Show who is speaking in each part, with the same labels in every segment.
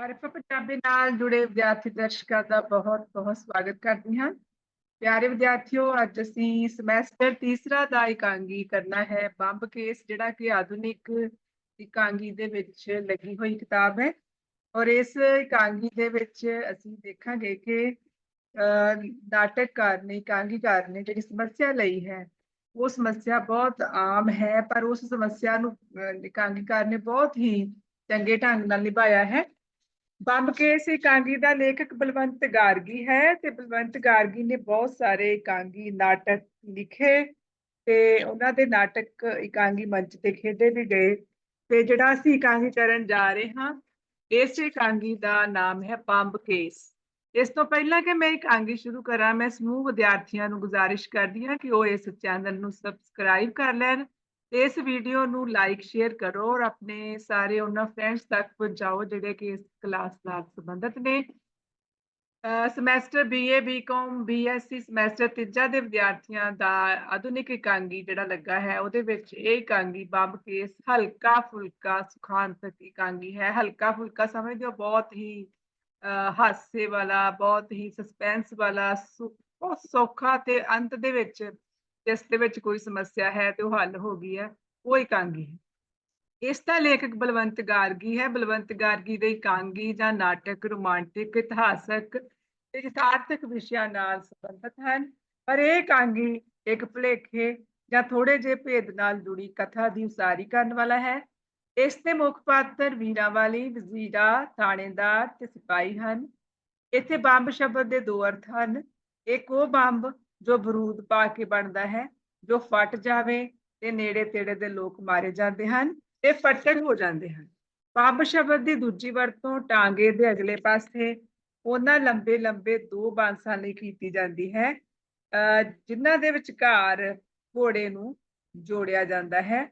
Speaker 1: ਮਾਰਫਾ ਪੰਜਾਬੀ ਨਾਲ ਜੁੜੇ ਵਿਦਿਆਰਥੀ ਦਰਸ਼ਕਾਂ ਦਾ ਬਹੁਤ ਬਹੁਤ ਸਵਾਗਤ ਕਰਦੀ ਹਾਂ ਪਿਆਰੇ ਵਿਦਿਆਰਥੀਓ ਅੱਜ ਅਸੀਂ ਸਮੈਸਟਰ ਤੀਸਰਾ ਦਾ ਇਕਾਂਗੀ ਕਰਨਾ ਹੈ ਬੰਬ ਕੇਸ ਜਿਹੜਾ ਕਿ ਆਧੁਨਿਕ ਇਕਾਂਗੀ ਦੇ ਵਿੱਚ ਲੱਗੀ ਹੋਈ ਕਿਤਾਬ ਹੈ ਔਰ ਇਸ ਇਕਾਂਗੀ ਦੇ ਵਿੱਚ ਅਸੀਂ ਦੇਖਾਂਗੇ ਕਿ ਨਾਟਕਕਾਰ ਨੇ ਇਕਾਂਗੀਕਾਰ ਨੇ ਜਿਹੜੀ ਸਮੱਸਿਆ ਲਈ ਹੈ ਉਹ ਸਮੱਸਿਆ ਬਹੁਤ ਆਮ ਹੈ ਪਰ ਉਸ ਸਮੱਸਿਆ ਨੂੰ ਇਕਾਂਗੀਕਾਰ ਨੇ ਬਹੁਤ ਹੀ ਚੰਗੇ ਢੰਗ ਨਾਲ ਨਿਭਾਇਆ ਹੈ ਬੰਬ ਕੇਸ ਇਕਾਂਗੀ ਦਾ ਲੇਖਕ ਬਲਵੰਤ ਗਾਰਗੀ ਹੈ ਤੇ ਬਲਵੰਤ ਗਾਰਗੀ ਨੇ ਬਹੁਤ ਸਾਰੇ ਇਕਾਂਗੀ ਨਾਟਕ ਲਿਖੇ ਤੇ ਉਹਨਾਂ ਦੇ ਨਾਟਕ ਇਕਾਂਗੀ ਮੰਚ ਤੇ ਖੇਡੇ ਵੀ ਗਏ ਤੇ ਜਿਹੜਾ ਅਸੀਂ ਇਕਾਂਗੀ ਕਰਨ ਜਾ ਰਹੇ ਹਾਂ ਇਸ ਇਕਾਂਗੀ ਦਾ ਨਾਮ ਹੈ ਬੰਬ ਕੇਸ। ਇਸ ਤੋਂ ਪਹਿਲਾਂ ਕਿ ਮੈਂ ਇਕਾਂਗੀ ਸ਼ੁਰੂ ਕਰਾਂ, ਮੈਂ ਸਮੂਹ ਵਿਦਿਆਰਥੀਆਂ ਨੂੰ ਗੁਜ਼ਾਰਿਸ਼ ਕਰਦੀ ਹਾਂ ਕਿ ਉਹ ਇਸ ਚੈਨਲ ਨੂੰ ਸਬਸਕ੍ਰਾਈਬ ਕਰ ਲੈਣ ਇਸ ਵੀਡੀਓ ਨੂੰ ਲਾਈਕ ਸ਼ੇਅਰ ਕਰੋ ਔਰ ਆਪਣੇ ਸਾਰੇ ਉਹਨਾਂ ਫਰੈਂਡਸ ਤੱਕ ਪਹੁੰਚਾਓ ਜਿਹੜੇ ਕਿ ਇਸ ਕਲਾਸ ਨਾਲ ਸੰਬੰਧਿਤ ਨੇ। Semester BA BCom BSc semester ਤੀਜਾ ਦੇ ਵਿਦਿਆਰਥੀਆਂ ਦਾ ਆਧੁਨਿਕ ਇਕਾਂਗੀ ਜਿਹੜਾ ਲੱਗਾ ਹੈ, ਉਹਦੇ ਵਿੱਚ ਇਹ ਇਕਾਂਗੀ ਬੰਬ ਕੇਸ ਹਲਕਾ ਫੁਲਕਾ ਸੁਖਾਂਤਕ ਇਕਾਂਗੀ ਹੈ। ਹਲਕਾ ਫੁਲਕਾ ਸਮਝਦੇ ਹੋ, ਬਹੁਤ ਹੀ ਹਾਸੇ ਵਾਲਾ, ਬਹੁਤ ਹੀ ਸਸਪੈਂਸ ਵਾਲਾ ਬਹੁਤ ਸੌਖਾ ਤੇ ਅੰਤ ਦੇ ਵਿੱਚ ਜਿਸ ਦੇ ਵਿੱਚ ਕੋਈ ਸਮੱਸਿਆ ਹੈ ਤੇ ਉਹ ਹੱਲ ਹੋ ਗਈ ਹੈ, ਉਹ ਇਕਾਂਗੀ ਹੈ। ਇਸ ਦਾ ਲੇਖਕ ਬਲਵੰਤ ਗਾਰਗੀ ਹੈ। ਬਲਵੰਤ ਗਾਰਗੀ ਦੇ ਇਕਾਂਗੀ ਜਾਂ ਨਾਟਕ, ਰੋਮਾਂਟਿਕ, ਇਤਿਹਾਸਕ ਤੇ ਯਥਾਰਥਕ ਵਿਸ਼ਿਆਂ ਨਾਲ ਸੰਬੰਧਿਤ ਹਨ। ਪਰ ਇਹ ਇਕਾਂਗੀ ਇੱਕ ਭਲੇਖੇ ਜਾਂ ਥੋੜੇ ਜਿਹੇ ਭੇਦ ਨਾਲ ਜੁੜੀ ਕਥਾ ਦੀ ਉਸਾਰੀ ਕਰਨ ਵਾਲਾ ਹੈ। ਇਸ ਦੇ ਮੁੱਖ ਪਾਤਰ ਵੀਰਾਂ ਵਾਲੀ ਵਜ਼ੀਰਾ, ਥਾਣੇਦਾਰ ਤੇ ਸਿਪਾਹੀ ਹਨ। ਇੱਥੇ ਬੰਬ ਸ਼ਬਦ ਦੇ ਦੋ ਅਰਥ ਹਨ। ਇੱਕ ਉਹ ਬੰਬ ਜੋ ਬਰੂਦ ਪਾ ਕੇ ਬਣਦਾ ਹੈ, ਜੋ ਫਟ ਜਾਵੇ ਤੇ ਨੇੜੇ ਤੇੜੇ ਦੇ ਲੋਕ ਮਾਰੇ ਜਾਂਦੇ ਹਨ ਤੇ ਫਟੜ ਹੋ ਜਾਂਦੇ ਹਨ। ਬੰਬ ਸ਼ਬਦ ਦੀ ਦੂਜੀ ਵਰਤੋਂ ਟਾਂਗੇ ਦੇ ਅਗਲੇ ਪਾਸੇ, ਉਹਨਾਂ ਲੰਬੇ ਲੰਬੇ ਦੋ ਬਾਂਸਾਂ ਲਈ ਕੀਤੀ ਜਾਂਦੀ ਹੈ। ਜਿਨ੍ਹਾਂ ਦੇ ਵਿਚਕਾਰ ਘੋੜੇ ਨੂੰ ਜੋੜਿਆ ਜਾਂਦਾ ਹੈ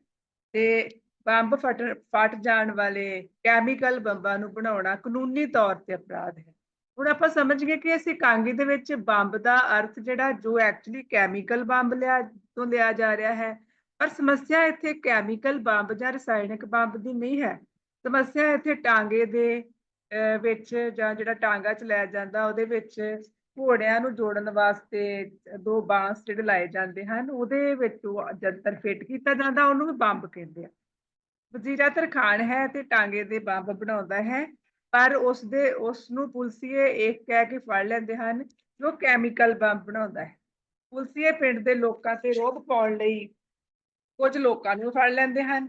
Speaker 1: ਤੇ ਬੰਬ ਫਟ ਫਟ ਜਾਣ ਵਾਲੇ ਕੈਮੀਕਲ ਬੰਬਾਂ ਨੂੰ ਬਣਾਉਣਾ ਕਾਨੂੰਨੀ ਤੌਰ ਤੇ ਅਪਰਾਧ ਹੈ। ਹੁਣ ਆਪਾਂ ਸਮਝ ਗਏ ਕਿ ਅਸੀਂ ਕਾਂਗੀ ਦੇ ਵਿੱਚ ਬੰਬ ਦਾ ਅਰਥ ਜਿਹੜਾ ਜੋ ਐਕਚੁਅਲੀ ਕੈਮੀਕਲ ਬੰਬ ਲਿਆ, ਤੋਂ ਲਿਆ ਜਾ ਰਿਹਾ ਹੈ। ਪਰ ਸਮੱਸਿਆ ਇੱਥੇ ਕੈਮੀਕਲ ਬੰਬ ਜਾਂ ਰਸਾਇਣਿਕ ਬੰਬ ਦੀ ਨਹੀਂ ਹੈ। ਸਮੱਸਿਆ ਇੱਥੇ ਟਾਂਗੇ ਦੇ ਵਿੱਚ ਜਾਂ ਜਿਹੜਾ ਟਾਂਗਾ ਚ ਲੈ ਜਾਂਦਾ, ਉਹਦੇ ਵਿੱਚ ਘੋੜਿਆਂ ਨੂੰ ਜੋੜਨ ਵਾਸਤੇ ਦੋ ਬਾਂਸ ਜਿਹੜੇ ਲਾਏ ਜਾਂਦੇ ਹਨ, ਉਹਦੇ ਵਿੱਚ ਉਹ ਜੰਤਰ ਫਿੱਟ ਕੀਤਾ ਜਾਂਦਾ, ਉਹਨੂੰ ਵੀ ਬੰਬ ਕਹਿੰਦੇ ਆ। ਵਜ਼ੀਰਾ ਤਰਖਾਨ ਹੈ ਤੇ ਟਾਂਗੇ ਦੇ ਬੰਬ ਬਣਾਉਂਦਾ ਹੈ। ਪਰ ਉਸ ਦੇ ਉਸ ਨੂੰ ਪੁਲਸੀਏ ਇੱਕ ਕਹਿ ਕੇ ਫੜ ਲੈਂਦੇ ਹਨ ਜੋ ਕੈਮੀਕਲ ਬੰਬ ਬਣਾਉਂਦਾ ਹੈ। ਪੁਲਸੀਏ ਪਿੰਡ ਦੇ ਲੋਕਾਂ ਤੇ ਰੋਬ ਪਾਉਣ ਲਈ ਕੁਝ ਲੋਕਾਂ ਨੂੰ ਫੜ ਲੈਂਦੇ ਹਨ,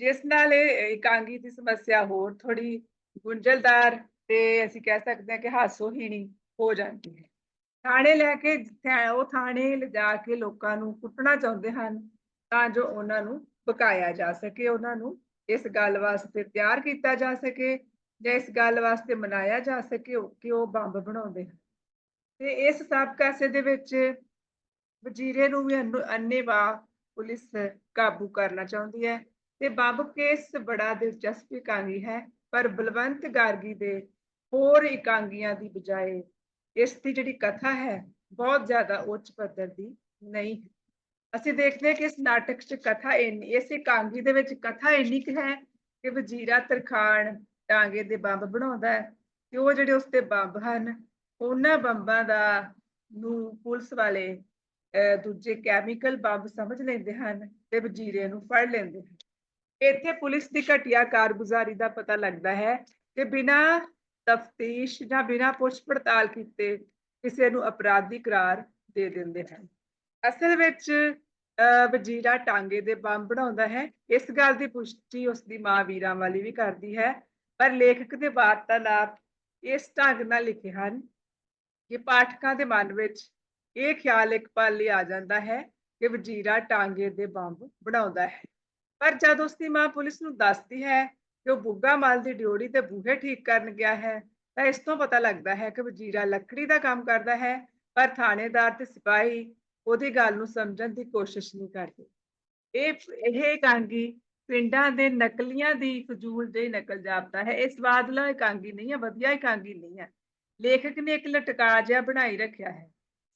Speaker 1: ਜਿਸ ਨਾਲ ਇਹ ਇਕਾਂਗੀ ਦੀ ਸਮੱਸਿਆ ਹੋਰ ਥੋੜੀ ਗੁੰਝਲਦਾਰ ਤੇ ਅਸੀਂ ਕਹਿ ਸਕਦੇ ਹਾਂ ਕਿ ਹਾਸੋਹੀਣੀ ਹੋ ਜਾਂਦੀ ਹੈ। ਥਾਣੇ ਲੈ ਕੇ ਉਹ ਥਾਣੇ ਲਿਜਾ ਕੇ ਲੋਕਾਂ ਨੂੰ ਕੁੱਟਣਾ ਚਾਹੁੰਦੇ ਹਨ, ਤਾਂ ਜੋ ਉਹਨਾਂ ਨੂੰ ਬਕਾਇਆ ਜਾ ਸਕੇ, ਉਹਨਾਂ ਨੂੰ ਇਸ ਗੱਲ ਵਾਸਤੇ ਤਿਆਰ ਕੀਤਾ ਜਾ ਸਕੇ। ਜਾਂ ਇਸ ਗੱਲ ਵਾਸਤੇ ਮਨਾਇਆ ਜਾ ਸਕੇ ਕਿ ਉਹ ਬੰਬ ਬਣਾਉਂਦੇ ਹਨ। ਤੇ ਇਸ ਸਭ ਕਾਸੇ ਦੇ ਵਿੱਚ ਵਜ਼ੀਰੇ ਨੂੰ ਵੀ ਅੰਨੇਵਾ ਪੁਲਿਸ ਕਾਬੂ ਕਰਨਾ ਚਾਹੁੰਦੀ ਹੈ। ਤੇ ਬੰਬ ਕੇਸ ਬੜਾ ਦਿਲਚਸਪ ਇਕਾਂਗੀ ਹੈ, ਪਰ ਬਲਵੰਤ ਗਾਰਗੀ ਦੇ ਹੋਰ ਇਕਾਂਗੀਆਂ ਦੀ ਬਜਾਏ ਇਸ ਦੀ ਜਿਹੜੀ ਕਥਾ ਹੈ, ਬਹੁਤ ਜ਼ਿਆਦਾ ਉੱਚ ਪੱਧਰ ਦੀ ਨਹੀਂ ਹੈ। ਅਸੀਂ ਦੇਖਦੇ ਹਾਂ ਕਿ ਇਸ ਨਾਟਕ 'ਚ ਕਥਾ ਇੰਨੀ, ਇਸ ਇਕਾਂਗੀ ਦੇ ਵਿੱਚ ਕਥਾ ਇੰਨੀ ਕਿ ਹੈ ਕਿ ਵਜ਼ੀਰਾ ਤਰਖਾਣ ਟਾਂਗੇ ਦੇ ਬੰਬ ਬਣਾਉਂਦਾ ਹੈ ਤੇ ਉਹ ਜਿਹੜੇ ਉਸ ਤੇ ਬੰਬ ਹਨ, ਉਹਨਾਂ ਬੰਬਾਂ ਦਾ ਨੂੰ ਪੁਲਿਸ ਵਾਲੇ ਦੂਜੇ ਕੈਮੀਕਲ ਬੰਬ ਸਮਝ ਲੈਂਦੇ ਹਨ ਤੇ ਵਜ਼ੀਰੇ ਨੂੰ ਫੜ ਲੈਂਦੇ ਹਨ। ਇੱਥੇ ਪੁਲਿਸ ਦੀ ਘਟੀਆ ਕਾਰਗੁਜ਼ਾਰੀ ਦਾ ਪਤਾ ਲੱਗਦਾ ਹੈ ਕਿ ਬਿਨਾ ਤਫਤੀਸ਼ ਜਾਂ ਬਿਨਾ ਪੁੱਛ ਪੜਤਾਲ ਕੀਤੇ ਕਿਸੇ ਨੂੰ ਅਪਰਾਧੀ ਕਰਾਰ ਦੇ ਦਿੰਦੇ ਹਨ। ਅਸਲ ਵਿੱਚ ਵਜ਼ੀਰਾ ਟਾਂਗੇ ਦੇ ਬੰਬ ਬਣਾਉਂਦਾ ਹੈ। ਇਸ ਗੱਲ ਦੀ ਪੁਸ਼ਟੀ ਉਸ ਦੀ ਮਾਂ ਵੀਰਾਂ ਵਾਲੀ ਵੀ ਕਰਦੀ ਹੈ। ਪਰ ਲੇਖਕ ਦੇ ਵਾਰਤਾਲਾਪ ਇਸ ਢੰਗ ਨਾਲ ਲਿਖੇ ਹਨ ਕਿ ਪਾਠਕਾਂ ਦੇ ਮਨ ਵਿੱਚ ਇਹ ਖਿਆਲ ਇੱਕ ਪਲ ਲਈ ਆ ਜਾਂਦਾ ਹੈ ਕਿ ਵਜ਼ੀਰਾ ਟਾਂਗੇ ਦੇ ਬੰਬ ਬਣਾਉਂਦਾ ਹੈ। ਪਰ ਜਦ ਉਸ ਦੀ ਮਾਂ ਪੁਲਿਸ ਨੂੰ ਦੱਸਦੀ ਹੈ ਕਿ ਉਹ ਬੁੱਗਾ ਮਾਲ ਦੀ ਡਿਓੜੀ ਤੇ ਬੂਹੇ ਠੀਕ ਕਰਨ ਗਿਆ ਹੈ, ਤਾਂ ਇਸ ਤੋਂ ਪਤਾ ਲੱਗਦਾ ਹੈ ਕਿ ਵਜ਼ੀਰਾ ਲੱਕੜੀ ਦਾ ਕੰਮ ਕਰਦਾ ਹੈ, ਪਰ ਥਾਣੇਦਾਰ ਤੇ ਸਿਪਾਹੀ ਉਹਦੀ ਗੱਲ ਨੂੰ ਸਮਝਣ ਦੀ ਕੋਸ਼ਿਸ਼ ਨਹੀਂ ਕਰਦੇ। ਇਹ ਇਹ ਕਾਂਗੀ ਪਿੰਡਾਂ ਦੇ ਨਕਲੀਆਂ ਦੀ ਫਜ਼ੂਲ ਜਿਹੀ ਨਕਲ ਜਾਪਦਾ ਹੈ। ਇਹ ਸਵਾਦਲਾ ਇਕਾਂਗੀ ਨਹੀਂ ਹੈ, ਵਧੀਆ ਇਕਾਂਗੀ ਨਹੀਂ ਹੈ। ਲੇਖਕ ਨੇ ਇੱਕ ਲਟਕਾ ਜਿਹਾ ਬਣਾਈ ਰੱਖਿਆ ਹੈ।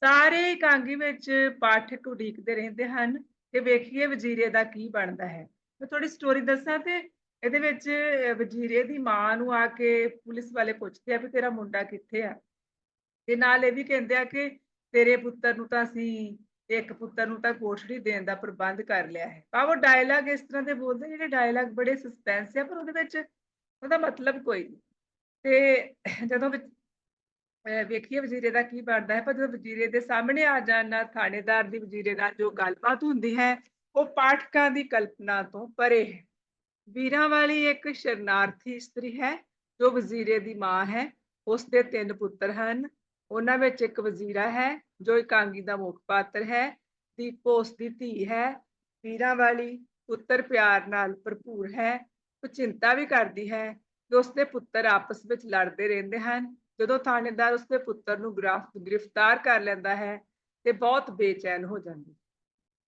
Speaker 1: ਸਾਰੇ ਇਕਾਂਗੀ ਵਿੱਚ ਪਾਠਕ ਉਡੀਕਦੇ ਰਹਿੰਦੇ ਹਨ ਕਿ ਵੇਖੀਏ ਵਜ਼ੀਰੇ ਦਾ ਕੀ ਬਣਦਾ ਹੈ। ਮੈਂ ਥੋੜੀ ਸਟੋਰੀ ਦੱਸਾਂ ਤੇ ਇਹਦੇ ਵਿੱਚ ਵਜ਼ੀਰੇ ਦੀ ਮਾਂ ਨੂੰ ਆ ਕੇ ਪੁਲਿਸ ਵਾਲੇ ਪੁੱਛਦੇ ਆ ਵੀ ਤੇਰਾ ਮੁੰਡਾ ਕਿੱਥੇ ਆ? ਤੇ ਨਾਲ ਇਹ ਵੀ ਕਹਿੰਦੇ ਆ ਕਿ ਤੇਰੇ ਪੁੱਤਰ ਨੂੰ ਤਾਂ ਅਸੀਂ ਇੱਕ ਪੁੱਤਰ ਨੂੰ ਤਾਂ ਕੋਠੜੀ ਦੇਣ ਦਾ ਪ੍ਰਬੰਧ ਕਰ ਲਿਆ ਹੈ। ਪਰ ਉਹ ਡਾਇਲੌਗ ਇਸ ਤਰ੍ਹਾਂ ਦੇ ਬੋਲਦੇ ਜਿਹੜੇ ਡਾਇਲੌਗ ਬੜੇ ਸਸਪੈਂਸ ਹੈ ਪਰ ਉਹਦੇ ਵਿੱਚ ਉਹਦਾ ਮਤਲਬ ਕੋਈ ਨਹੀਂ। ਤੇ ਜਦੋਂ ਵੇਖੀਏ ਵਜ਼ੀਰੇ ਦਾ ਕੀ ਬਣਦਾ ਹੈ, ਪਰ ਜਦੋਂ ਵਜ਼ੀਰੇ ਦੇ ਸਾਹਮਣੇ ਆ ਜਾਣ ਨਾਲ ਥਾਣੇਦਾਰ ਦੀ ਵਜ਼ੀਰੇ ਨਾਲ ਜੋ ਗੱਲਬਾਤ ਹੁੰਦੀ ਹੈ, ਉਹ ਪਾਠਕਾਂ ਦੀ ਕਲਪਨਾ ਤੋਂ ਪਰੇ ਹੈ। ਵੀਰਾਂ ਵਾਲੀ ਇੱਕ ਸ਼ਰਨਾਰਥੀ ਇਸਤਰੀ ਹੈ, ਜੋ ਵਜ਼ੀਰੇ ਦੀ ਮਾਂ ਹੈ। ਉਸ ਦੇ ਤਿੰਨ ਪੁੱਤਰ ਹਨ। ਉਹਨਾਂ ਵਿੱਚ ਇੱਕ ਵਜ਼ੀਰਾ ਹੈ, ਜੋ ਇਕਾਂਗੀ ਦਾ ਮੁੱਖ ਪਾਤਰ ਹੈ, ਦੀਪੋ ਉਸ ਦੀ ਧੀ ਹੈ ਵੀਰਾਂ ਵਾਲੀ ਪੁੱਤਰ ਪਿਆਰ ਨਾਲ ਭਰਪੂਰ ਹੈ, ਉਹ ਚਿੰਤਾ ਵੀ ਕਰਦੀ ਹੈ ਕਿ ਉਸਦੇ ਪੁੱਤਰ ਆਪਸ ਵਿੱਚ ਲੜਦੇ ਰਹਿੰਦੇ ਹਨ। ਜਦੋਂ ਥਾਣੇਦਾਰ ਉਸਦੇ ਪੁੱਤਰ ਨੂੰ ਗ੍ਰਾਫ, ਗ੍ਰਿਫਤਾਰ ਕਰ ਲੈਂਦਾ ਹੈ ਤੇ ਬਹੁਤ ਬੇਚੈਨ ਹੋ ਜਾਂਦੀ।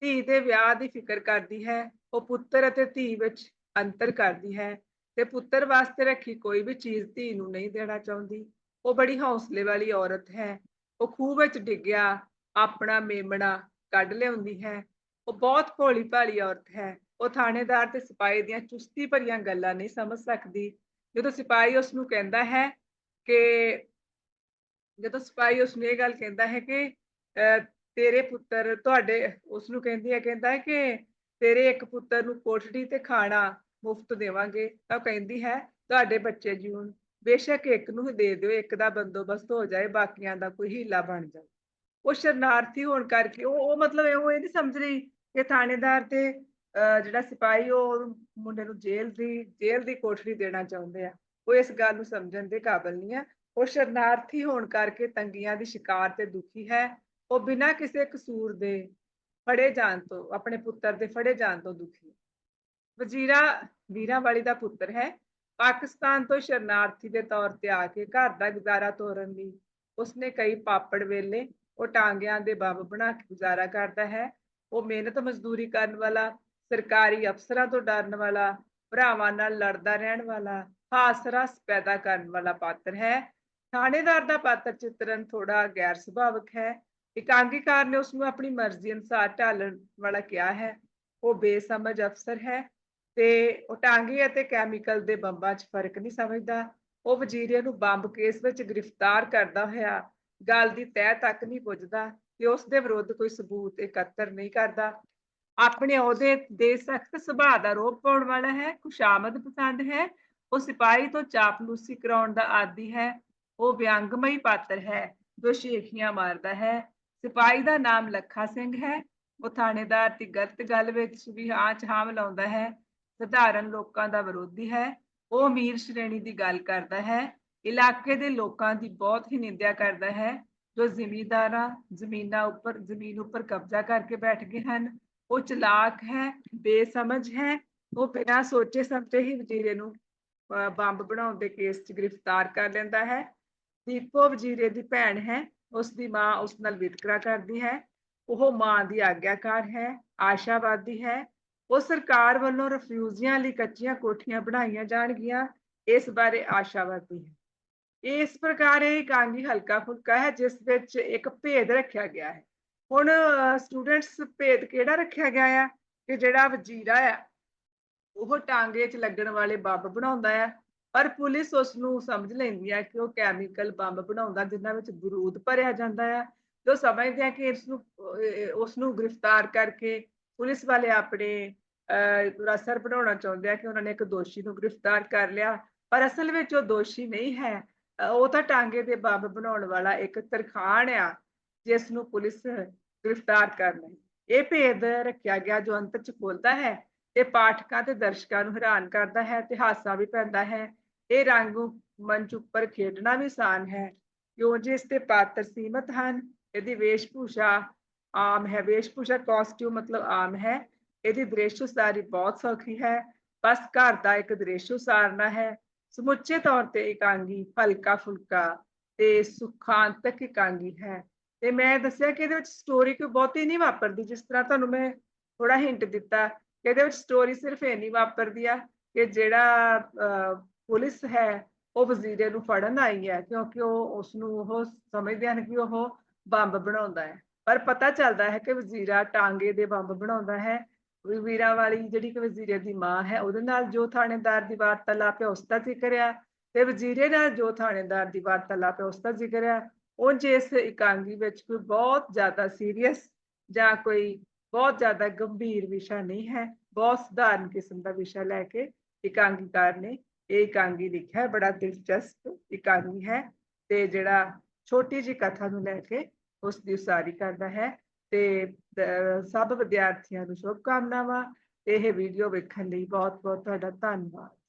Speaker 1: ਧੀ ਦੇ ਵਿਆਹ ਦੀ ਫਿਕਰ ਕਰਦੀ ਹੈ, ਉਹ ਪੁੱਤਰ ਅਤੇ ਧੀ ਵਿੱਚ ਅੰਤਰ ਕਰਦੀ ਹੈ ਤੇ ਪੁੱਤਰ ਵਾਸਤੇ ਰੱਖੀ ਕੋਈ ਵੀ ਚੀਜ਼ ਧੀ ਨੂੰ ਨਹੀਂ ਦੇਣਾ ਚਾਹੁੰਦੀ। ਉਹ ਬੜੀ ਹੌਸਲੇ ਵਾਲੀ ਔਰਤ ਹੈ। ਉਹ ਖੂਹ ਵਿੱਚ ਡਿੱਗਿਆ ਆਪਣਾ ਮੇਮਣਾ ਕੱਢ ਲਿਆਉਂਦੀ ਹੈ। ਉਹ ਬਹੁਤ ਭੋਲੀ ਭਾਲੀ ਔਰਤ ਹੈ। ਉਹ ਥਾਣੇਦਾਰ ਤੇ ਸਿਪਾਹੀ ਦੀਆਂ ਚੁਸਤੀ ਭਰੀਆਂ ਗੱਲਾਂ ਨਹੀਂ ਸਮਝ ਸਕਦੀ। ਜਦੋਂ ਸਿਪਾਹੀ ਉਸ ਨੂੰ ਕਹਿੰਦਾ ਹੈ ਕਿ ਜਦੋਂ ਸਿਪਾਹੀ ਉਸ ਨੂੰ ਇਹ ਗੱਲ ਕਹਿੰਦਾ ਹੈ ਕਿ ਅਹ, ਤੇਰੇ ਪੁੱਤਰ ਤੁਹਾਡੇ ਉਸ ਨੂੰ ਕਹਿੰਦੀ ਹੈ ਕਹਿੰਦਾ ਹੈ ਕਿ ਤੇਰੇ ਇੱਕ ਪੁੱਤਰ ਨੂੰ ਕੋਠੜੀ ਤੇ ਖਾਣਾ ਮੁਫਤ ਦੇਵਾਂਗੇ ਤਾਂ ਉਹ ਕਹਿੰਦੀ ਹੈ ਤੁਹਾਡੇ ਬੱਚੇ ਜੀਉਣ। ਬੇਸ਼ੱਕ ਇੱਕ ਨੂੰ ਹੀ ਦੇ ਦਿਓ, ਇੱਕ ਦਾ ਬੰਦੋਬਸਤ ਹੋ ਜਾਏ, ਬਾਕੀਆਂ ਦਾ ਕੋਈ ਹੀਲਾ ਬਣ ਜਾਵੇ। ਉਹ ਸ਼ਰਨਾਰਥੀ ਹੋਣ ਕਰਕੇ ਉਹ ਉਹ ਮਤਲਬ ਉਹ ਇਹ ਨਹੀਂ ਸਮਝ ਰਹੀ ਕਿ ਥਾਣੇਦਾਰ ਤੇ ਜਿਹੜਾ ਸਿਪਾਹੀ ਉਹ ਮੁੰਡੇ ਨੂੰ ਜੇਲ੍ਹ ਦੀ ਜੇਲ੍ਹ ਦੀ ਕੋਠੜੀ ਦੇਣਾ ਚਾਹੁੰਦੇ ਆ। ਉਹ ਇਸ ਗੱਲ ਨੂੰ ਸਮਝਣ ਦੇ ਕਾਬਿਲ ਨਹੀਂ ਆ। ਉਹ ਸ਼ਰਨਾਰਥੀ ਹੋਣ ਕਰਕੇ ਤੰਗੀਆਂ ਦੀ ਸ਼ਿਕਾਰ ਤੇ ਦੁਖੀ ਹੈ। ਉਹ ਬਿਨਾਂ ਕਿਸੇ ਕਸੂਰ ਦੇ ਫੜੇ ਜਾਣ ਤੋਂ, ਆਪਣੇ ਪੁੱਤਰ ਦੇ ਫੜੇ ਜਾਣ ਤੋਂ ਦੁਖੀ ਵਜ਼ੀਰਾ ਵੀਰਾਂ ਵਾਲੀ ਦਾ ਪੁੱਤਰ ਹੈ। ਪਾਕਿਸਤਾਨ ਤੋਂ ਸ਼ਰਨਾਰਥੀ ਦੇ ਤੌਰ ਤੇ ਆ ਕੇ ਘਰ ਦਾ ਗੁਜ਼ਾਰਾ ਤੋਰਨ ਲਈ ਉਸਨੇ ਕਈ ਪਾਪੜ ਵੇਲੇ ਉਹ ਟਾਂਗਿਆਂ ਦੇ ਬੰਬ ਬਣਾ ਕੇ ਗੁਜ਼ਾਰਾ ਕਰਦਾ ਹੈ। ਉਹ ਮਿਹਨਤ ਮਜ਼ਦੂਰੀ ਕਰਨ ਵਾਲਾ, ਸਰਕਾਰੀ ਅਫਸਰਾਂ ਤੋਂ ਡਰਨ ਵਾਲਾ, ਭਰਾਵਾਂ ਨਾਲ ਲੜਦਾ ਰਹਿਣ ਵਾਲਾ ਹਾਸਰਸ ਪੈਦਾ ਕਰਨ ਵਾਲਾ ਪਾਤਰ ਹੈ। ਥਾਣੇਦਾਰ ਦਾ ਪਾਤਰ ਚਿੱਤਰਨ ਥੋੜਾ ਗੈਰ ਸੁਭਾਵਿਕ ਹੈ। ਇਕਾਂਗੀਕਾਰ ਨੇ ਉਸ ਨੂੰ ਆਪਣੀ ਮਰਜ਼ੀ ਅਨੁਸਾਰ ਢਾਲਣ ਵਾਲਾ ਕਿਹਾ ਹੈ। ਉਹ ਬੇਸਮਝ ਅਫਸਰ ਹੈ। ਤੇ ਉਹ ਟਾਂਗੇ ਅਤੇ ਕੈਮੀਕਲ ਦੇ ਬੰਬਾਂ 'ਚ ਫ਼ਰਕ ਨਹੀਂ ਸਮਝਦਾ। ਉਹ ਵਜ਼ੀਰੇ ਨੂੰ ਬੰਬ ਕੇਸ ਵਿੱਚ ਗ੍ਰਿਫਤਾਰ ਕਰਦਾ ਹੋਇਆ ਗੱਲ ਦੀ ਤਹਿ ਤੱਕ ਨਹੀਂ ਪੁੱਜਦਾ ਤੇ ਉਸ ਦੇ ਵਿਰੁੱਧ ਕੋਈ ਸਬੂਤ ਇਕੱਤਰ ਨਹੀਂ ਕਰਦਾ। ਆਪਣੇ ਅਹੁਦੇ ਦੇ ਸਖਤ ਸੁਭਾਅ ਦਾ ਰੋਪ ਪਾਉਣ ਵਾਲਾ ਹੈ ਖੁਸ਼ਾਮਦ ਪਸੰਦ ਹੈ, ਉਹ ਸਿਪਾਹੀ ਤੋਂ ਚਾਪਲੂਸੀ ਕਰਾਉਣ ਦਾ ਆਦੀ ਹੈ, ਉਹ ਵਿਅੰਗਮਈ ਪਾਤਰ ਹੈ, ਜੋ ਸ਼ੇਖੀਆਂ ਮਾਰਦਾ ਹੈ। ਸਿਪਾਹੀ ਦਾ ਨਾਮ ਲੱਖਾ ਸਿੰਘ ਹੈ, ਉਹ ਥਾਣੇਦਾਰ ਦੀ ਗਲਤ ਗੱਲ ਵਿੱਚ ਵੀ ਹਾਂ ਚ ਹਾਂ ਮਿਲਾਉਂਦਾ ਹੈ। ਸਧਾਰਨ ਲੋਕਾਂ ਦਾ ਵਿਰੋਧੀ ਹੈ ਉਹ ਅਮੀਰ ਸ਼੍ਰੇਣੀ ਦੀ ਗੱਲ ਕਰਦਾ ਹੈ ਇਲਾਕੇ ਦੇ ਲੋਕਾਂ ਦੀ ਬਹੁਤ ਹੀ ਨਿੰਦਿਆ ਕਰਦਾ ਹੈ ਜੋ ਜ਼ਿਮੀਂਦਾਰਾਂ ਜ਼ਮੀਨਾਂ ਉੱਪਰ ਜ਼ਮੀਨ ਉੱਪਰ ਕਬਜ਼ਾ ਕਰਕੇ ਬੈਠ ਗਏ ਹਨ ਉਹ ਚਲਾਕ ਹੈ ਬੇਸਮਝ ਹੈ ਉਹ ਬਿਨਾਂ ਸੋਚੇ ਸਮਝੇ ਹੀ ਵਜ਼ੀਰੇ ਨੂੰ ਅਹ, ਬੰਬ ਬਣਾਉਣ ਦੇ ਕੇਸ 'ਚ ਗ੍ਰਿਫਤਾਰ ਕਰ ਲੈਂਦਾ ਹੈ। ਦੀਪੋ ਵਜ਼ੀਰੇ ਦੀ ਭੈਣ ਹੈ ਉਸ ਦੀ ਮਾਂ ਉਸ ਨਾਲ ਵਿਤਕਰਾ ਕਰਦੀ ਹੈ ਉਹ ਮਾਂ ਦੀ ਆਗਿਆਕਾਰ ਹੈ ਆਸ਼ਾਵਾਦੀ ਹੈ ਉਹ ਸਰਕਾਰ ਵੱਲੋਂ ਰਫਿਊਜ਼ੀਆਂ ਲਈ ਕੱਚੀਆਂ ਕੋਠੀਆਂ ਬਣਾਈਆਂ ਜਾਣਗੀਆਂ, ਇਸ ਬਾਰੇ ਆਸ਼ਾਵਾਦੀ ਹੈ। ਇਸ ਪ੍ਰਕਾਰ ਇਹ ਕਾਂਗੀ ਹਲਕਾ ਫੁਲਕਾ ਹੈ, ਜਿਸ ਵਿੱਚ ਇੱਕ ਭੇਦ ਰੱਖਿਆ ਗਿਆ ਹੈ। ਹੁਣ ਸਟੂਡੈਂਟਸ ਭੇਦ ਕਿਹੜਾ ਰੱਖਿਆ ਗਿਆ ਆ? ਕਿ ਜਿਹੜਾ ਵਜ਼ੀਰਾ ਆ, ਉਹ ਟਾਂਗੇ 'ਚ ਲੱਗਣ ਵਾਲੇ ਬੰਬ ਬਣਾਉਂਦਾ ਆ, ਪਰ ਪੁਲਿਸ ਉਸ ਨੂੰ ਸਮਝ ਲੈਂਦੀ ਹੈ ਕਿ ਉਹ ਕੈਮੀਕਲ ਬੰਬ ਬਣਾਉਂਦਾ, ਜਿਨ੍ਹਾਂ ਵਿੱਚ ਬਰੂਦ ਭਰਿਆ ਜਾਂਦਾ ਆ। ਜੋ ਸਮਝਦੇ ਆ ਕਿ ਇਸ ਨੂੰ ਉਸ ਨੂੰ ਗ੍ਰਿਫਤਾਰ ਕਰਕੇ ਪੁਲਿਸ ਵਾਲੇ ਆਪਣੇ ਅਹ ਅਸਰ ਬਣਾਉਣਾ ਚਾਹੁੰਦੇ ਆ ਕਿ ਉਹਨਾਂ ਨੇ ਇੱਕ ਦੋਸ਼ੀ ਨੂੰ ਗ੍ਰਿਫਤਾਰ ਕਰ ਲਿਆ। ਪਰ ਅਸਲ ਵਿੱਚ ਉਹ ਦੋਸ਼ੀ ਨਹੀਂ ਹੈ। ਉਹ ਤਾਂ ਟਾਂਗੇ ਦੇ ਬੰਬ ਬਣਾਉਣ ਵਾਲਾ ਇੱਕ ਤਰਖਾਣ ਆ, ਜਿਸ ਨੂੰ ਪੁਲਿਸ ਗ੍ਰਿਫਤਾਰ ਕਰ ਲਈ। ਇਹ ਭੇਦ ਰੱਖਿਆ ਗਿਆ ਜੋ ਅੰਤ ਚ ਖੋਲਦਾ ਹੈ ਤੇ ਪਾਠਕਾਂ ਤੇ ਦਰਸ਼ਕਾਂ ਨੂੰ ਹੈਰਾਨ ਕਰਦਾ ਹੈ ਤੇ ਹਾਸਾ ਵੀ ਪੈਂਦਾ ਹੈ। ਇਹ ਰੰਗ ਮੰਚ ਉੱਪਰ ਖੇਡਣਾ ਵੀ ਆਸਾਨ ਹੈ। ਕਿਉਂ ਜੇ ਇਸ ਤੇ ਪਾਤਰ ਸੀਮਤ ਹਨ? ਇਹਦੀ ਵੇਸ਼ਭੂਸ਼ਾ ਆਮ ਹੈ। ਵੇਸ਼ਭੂਸ਼ਾ ਕਾਸਟਿਊਮ ਮਤਲਬ ਆਮ ਹੈ। ਇਹਦੀ ਦ੍ਰਿਸ਼ ਉਸਾਰੀ ਬਹੁਤ ਸੌਖੀ ਹੈ ਬਸ ਘਰ ਦਾ ਇੱਕ ਦ੍ਰਿਸ਼ ਉਸਾਰਨਾ ਹੈ। ਸਮੁੱਚੇ ਤੌਰ ਤੇ ਇਕਾਂਗੀ ਹਲਕਾ ਫੁਲਕਾ ਤੇ ਸੁਖਾਂਤਕ ਇਕਾਂਗੀ ਹੈ। ਤੇ ਮੈਂ ਦੱਸਿਆ ਕਿ ਇਹਦੇ ਵਿੱਚ ਸਟੋਰੀ ਕੋਈ ਬਹੁਤੀ ਨਹੀਂ ਵਾਪਰਦੀ ਜਿਸ ਤਰ੍ਹਾਂ ਤੁਹਾਨੂੰ ਮੈਂ ਥੋੜਾ ਹਿੰਟ ਦਿੱਤਾ ਕਿ ਇਹਦੇ ਵਿੱਚ ਸਟੋਰੀ ਸਿਰਫ ਇੰਨੀ ਵਾਪਰਦੀ ਆ ਕਿ ਜਿਹੜਾ ਅਹ, ਪੁਲਿਸ ਹੈ ਉਹ ਵਜ਼ੀਰੇ ਨੂੰ ਫੜਨ ਆਈ ਹੈ ਕਿਉਂਕਿ ਉਹ ਉਸ ਨੂੰ ਉਹ ਸਮਝਦੇ ਹਨ ਕਿ ਉਹ ਬੰਬ ਬਣਾਉਂਦਾ ਹੈ। ਪਰ ਪਤਾ ਚੱਲਦਾ ਹੈ ਕਿ ਵਜ਼ੀਰਾ ਟਾਂਗੇ ਦੇ ਬੰਬ ਬਣਾਉਂਦਾ ਹੈ ਵੀਰਾਂ ਵਾਲੀ ਜਿਹੜੀ ਕਿ ਵਜ਼ੀਰੇ ਦੀ ਮਾਂ ਹੈ, ਉਹਦੇ ਨਾਲ ਜੋ ਥਾਣੇਦਾਰ ਦੀ ਵਾਰਤਾਲਾਪ ਹੈ ਉਸ ਦਾ ਜ਼ਿਕਰ ਹੈ ਤੇ ਵਜ਼ੀਰੇ ਨਾਲ ਜੋ ਥਾਣੇਦਾਰ ਦੀ ਵਾਰਤਾਲਾਪ ਹੈ ਉਸ ਦਾ ਜ਼ਿਕਰ ਹੈ ਉਂਝ ਇਸ ਇਕਾਂਗੀ ਵਿੱਚ ਕੋਈ ਬਹੁਤ ਜ਼ਿਆਦਾ ਸੀਰੀਅਸ ਜਾਂ ਕੋਈ ਬਹੁਤ ਜ਼ਿਆਦਾ ਗੰਭੀਰ ਵਿਸ਼ਾ ਨਹੀਂ ਹੈ। ਬਹੁਤ ਸਧਾਰਨ ਕਿਸਮ ਦਾ ਵਿਸ਼ਾ ਲੈ ਕੇ ਇਕਾਂਗੀਕਾਰ ਨੇ ਇਹ ਇਕਾਂਗੀ ਲਿਖਿਆ। ਬੜਾ ਦਿਲਚਸਪ ਇਕਾਂਗੀ ਹੈ ਤੇ ਜਿਹੜਾ ਛੋਟੀ ਜਿਹੀ ਕਥਾ ਨੂੰ ਲੈ ਕੇ ਉਸ ਦੀ ਉਸਾਰੀ ਕਰਦਾ ਹੈ। ਤੇ ਸਭ ਵਿਦਿਆਰਥੀਆਂ ਨੂੰ ਸ਼ੁਭਕਾਮਨਾਵਾਂ ਇਹ ਵੀਡੀਓ ਵੇਖਣ ਲਈ ਬਹੁਤ ਬਹੁਤ ਤੁਹਾਡਾ ਧੰਨਵਾਦ।